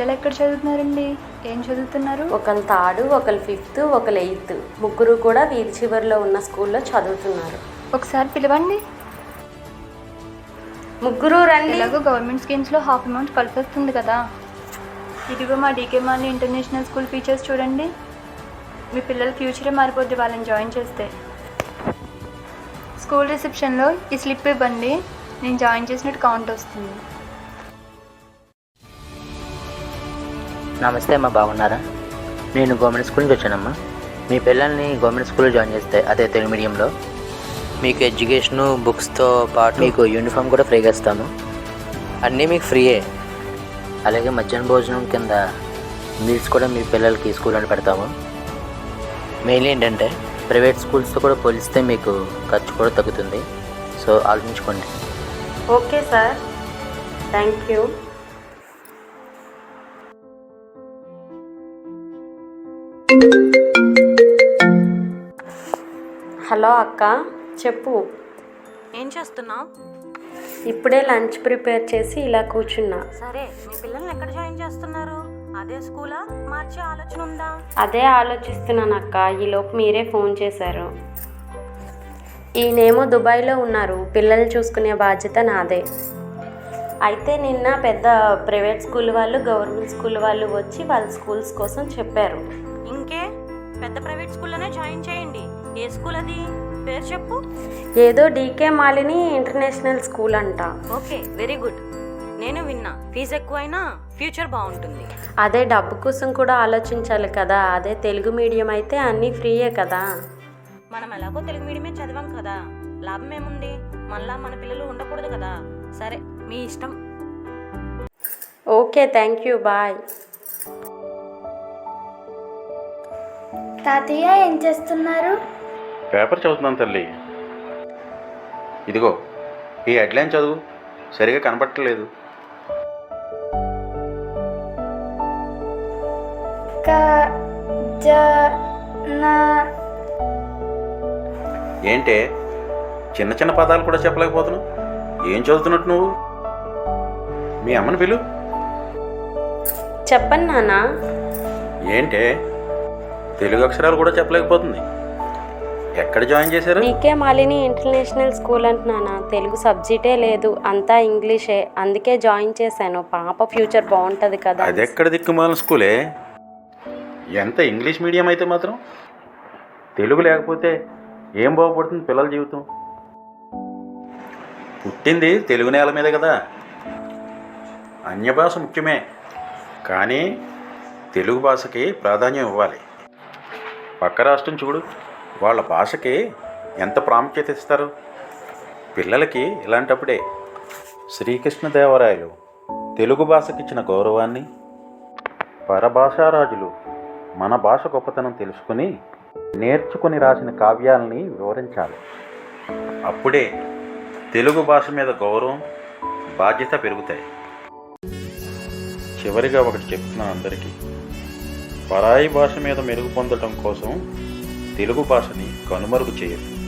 పిల్లలు ఎక్కడ చదువుతున్నారండి? ఏం చదువుతున్నారు? ఒకళ్ళు థర్డ్ ఒకళ్ళు ఫిఫ్త్ ఒకళ్ళు ఎయిత్. ముగ్గురు కూడా వీధి చివరిలో ఉన్న స్కూల్లో చదువుతున్నారు. ఒకసారి పిలవండి. ముగ్గురు రండి. ఎలాగో గవర్నమెంట్ స్కీమ్స్లో హాఫ్ అమౌంట్ కలిసి వస్తుంది కదా. ఇదిగో మా DK Mali international school features చూడండి. మీ పిల్లల ఫ్యూచరే మారిపోద్ది వాళ్ళని జాయిన్ చేస్తే. స్కూల్ రిసెప్షన్లో ఈ స్లిప్ ఇవ్వండి. నేను జాయిన్ చేసినట్టు కౌంట్ వస్తుంది. నమస్తే అమ్మా బాగున్నారా? నేను గవర్నమెంట్ స్కూల్ నుంచి వచ్చానమ్మా. మీ పిల్లల్ని గవర్నమెంట్ స్కూల్లో జాయిన్ చేస్తే అదే తెలుగు మీడియంలో మీకు ఎడ్యుకేషను బుక్స్తో పాటు మీకు యూనిఫామ్ కూడా ఫ్రీగా ఇస్తాము. అన్నీ మీకు ఫ్రీయే. అలాగే మధ్యాహ్న భోజనం కింద మీల్స్ కూడా మీ పిల్లలకి స్కూల్లో పెడతాము. మెయిన్ ఏంటంటే ప్రైవేట్ స్కూల్స్తో కూడా పోలిస్తే మీకు ఖర్చు కూడా తగ్గుతుంది. సో ఆలోచించుకోండి. Okay sir. Thank you. Hello అక్క చెప్పు. ఏం చేస్తున్నావు? ఇప్పుడే లంచ్ ప్రిపేర్ చేసి ఇలా కూర్చున్నా. సరే మీ పిల్లల్ని ఎక్కడ జాయిన్ చేస్తున్నారు? అదే స్కూలా? మార్చే ఆలోచన ఉందా? అదే ఆలోచిస్తున్నాను అక్క ఈలోపు మీరే ఫోన్ చేశారు. ఈయనేమో దుబాయ్లో ఉన్నారు పిల్లలు చూసుకునే బాధ్యత నాదే. అయితే నిన్న పెద్ద ప్రైవేట్ స్కూల్ వాళ్ళు గవర్నమెంట్ స్కూల్ వాళ్ళు వచ్చి వాళ్ళ స్కూల్స్ కోసం చెప్పారు. ఇంకే? పెద్ద ప్రైవేట్ స్కూల్లోనే జాయిన్ చేయండి. ఏ స్కూల్ అది? పేరు చెప్పు. ఏదో డీకే మాలిని ఇంటర్నేషనల్ స్కూల్ అంట. Okay very good. నేను విన్నా. ఫీజు ఎక్కువైనా ఫ్యూచర్ బాగుంటుంది. అదే డబ్బు కోసం కూడా ఆలోచించాలి కదా. అదే తెలుగు మీడియం అయితే అన్నీ ఫ్రీయే కదా. మనం ఎలాగో తెలుగు మీడియమే చదివాం కదా. లాభం ఏముంది? మళ్ళా మన పిల్లలు ఉండకూడదు కదా. సరే మీ ఇష్టం. Okay thank you. బాయ్. తాతయ్య ఏం చేస్తున్నారు? పేపర్ చదువుతున్నాను తల్లి. ఇదిగో ఈ హెడ్లైన్ చదువు సరిగా కనపట్టలేదు ఏంటే చిన్న చిన్న పదాలు కూడా చెప్పలేకపోతున్నావు? ఏం చదువుతున్నట్టు నువ్వు? మీ అమ్మని పిలు. చెప్పండి నాన్న. ఏంటే తెలుగు అక్షరాలు కూడా చెప్పలేకపోతుంది. ఎక్కడ జాయిన్ చేశారు? డీకే మాలిని ఇంటర్నేషనల్ స్కూల్ అంటున్నానా తెలుగు సబ్జెక్టే లేదు. అంతా ఇంగ్లీషే. అందుకే జాయిన్ చేశాను. పాప ఫ్యూచర్ బాగుంటుంది కదా. అది ఎక్కడ దిక్కుమాలిన స్కూలే? ఎంత ఇంగ్లీష్ మీడియం అయితే మాత్రం? తెలుగు లేకపోతే ఏం బాగుపడుతుంది పిల్లల జీవితం? పుట్టింది తెలుగు నేల మీద కదా. అన్య భాష ముఖ్యమే. కానీ తెలుగు భాషకి ప్రాధాన్యం ఇవ్వాలి. పక్క రాష్ట్రం చూడు. వాళ్ళ భాషకి ఎంత ప్రాముఖ్యత ఇస్తారు? పిల్లలకి ఇలాంటప్పుడే శ్రీకృష్ణదేవరాయలు తెలుగు భాషకి ఇచ్చిన గౌరవాన్ని పరభాషారాజులు మన భాష గొప్పతనం తెలుసుకుని నేర్చుకుని రాసిన కావ్యాలని వివరించాలి. అప్పుడే తెలుగు భాష మీద గౌరవం బాధ్యత పెరుగుతాయి. చివరిగా ఒకటి చెప్తున్నాను అందరికీ. పరాయి భాష మీద మెరుగు పొందడం కోసం తెలుగు భాషని కనుమరుగు చేయదు